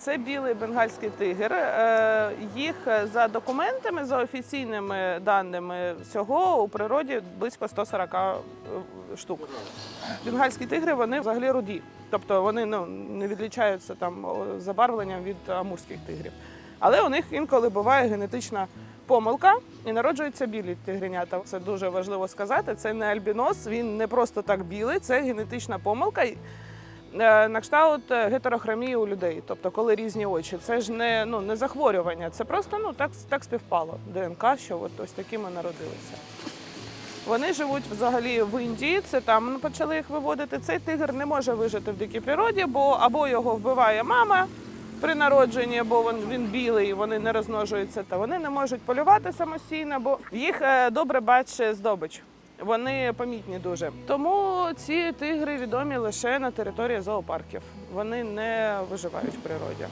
Це білий бенгальський тигр. Е, Їх е, за документами, за офіційними даними всього у природі близько 140 е, штук. Бенгальські тигри вони взагалі руді, тобто вони ну, не відлічаються там забарвленням від амурських тигрів. Але у них інколи буває генетична помилка і народжуються білі тигренята. Це дуже важливо сказати. Це не альбінос, він не просто так білий, це генетична помилка. Е, На кшталт е, гетерохромії у людей, тобто коли різні очі, це ж не, ну, не захворювання, це просто ну, так, так співпало ДНК, що от ось такими народилися. Вони живуть взагалі в Індії, це там почали їх виводити. Цей тигр не може вижити в дикій природі, бо або його вбиває мама при народженні, бо він, він білий, вони не розмножуються, та вони не можуть полювати самостійно, бо їх е, добре бачить здобич. Вони помітні дуже. Тому ці тигри відомі лише на території зоопарків. Вони не виживають в природі.